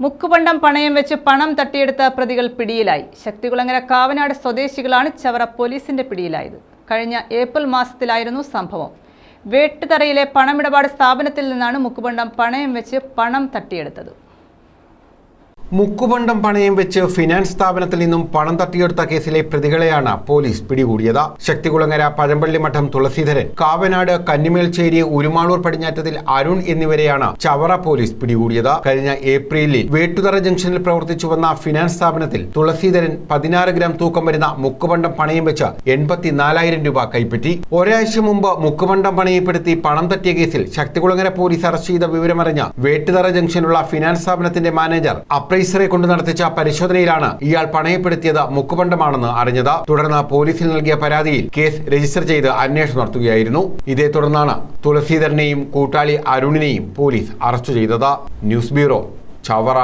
മുക്കുപണ്ടം പണയം വെച്ച് പണം തട്ടിയെടുത്ത പ്രതികൾ പിടിയിലായി. ശക്തികുളങ്ങര കാവനാട് സ്വദേശികളാണ് ചവറ പോലീസിന്റെ പിടിയിലായത്. കഴിഞ്ഞ ഏപ്രിൽ മാസത്തിലായിരുന്നു സംഭവം. വേട്ടുതറയിലെ പണമിടപാട് സ്ഥാപനത്തിൽ നിന്നാണ് മുക്കുപണ്ടം പണയം വെച്ച് പണം തട്ടിയെടുത്തത്. മുക്കുപണ്ടം പണയം വെച്ച് ഫിനാൻസ് സ്ഥാപനത്തിൽ നിന്നും പണം തട്ടിയെടുത്ത കേസിലെ പ്രതികളെയാണ് പോലീസ് പിടികൂടിയത്. ശക്തികുളങ്ങര പഴമ്പള്ളി മഠം തുളസീധരൻ കാവനാട് കന്നിമേൽച്ചേരി ഉരുമാളൂർ പടിഞ്ഞാറ്റത്തിൽ അരുൺ എന്നിവരെയാണ് ചവറ പോലീസ് പിടികൂടിയത്. കഴിഞ്ഞ ഏപ്രിലിൽ വേട്ടുതറ ജംഗ്ഷനിൽ പ്രവർത്തിച്ചു വന്ന ഫിനാൻസ് സ്ഥാപനത്തിൽ തുളസീധരൻ പതിനാറ് ഗ്രാം തൂക്കം വരുന്ന മുക്കുപണ്ടം പണയം വെച്ച് എൺപത്തിനാലായിരം രൂപ കൈപ്പറ്റി. ഒരാഴ്ച മുമ്പ് മുക്കുപണ്ടം പണയപ്പെടുത്തി പണം തട്ടിയ കേസിൽ ശക്തികുളങ്ങര പോലീസ് അറസ്റ്റ് ചെയ്ത വിവരമറിഞ്ഞ വേട്ടുതറ ജംഗ്ഷനുള്ള ഫിനാൻസ് സ്ഥാപനത്തിന്റെ മാനേജർ അപ്രൈസറെ കൊണ്ട് നടത്തിച്ച പരിശോധനയിലാണ് ഇയാൾ പണയപ്പെടുത്തിയത് മുക്കുപണ്ടമാണെന്ന് അറിഞ്ഞത്. തുടർന്ന് പോലീസിൽ നൽകിയ പരാതിയിൽ കേസ് രജിസ്റ്റർ ചെയ്ത് അന്വേഷണം നടത്തുകയായിരുന്നു. ഇതേ തുടർന്നാണ് തുളസീധരനെയും കൂട്ടാളി അരുണിനെയും പോലീസ് അറസ്റ്റ് ചെയ്തത്. News bureau Chavara.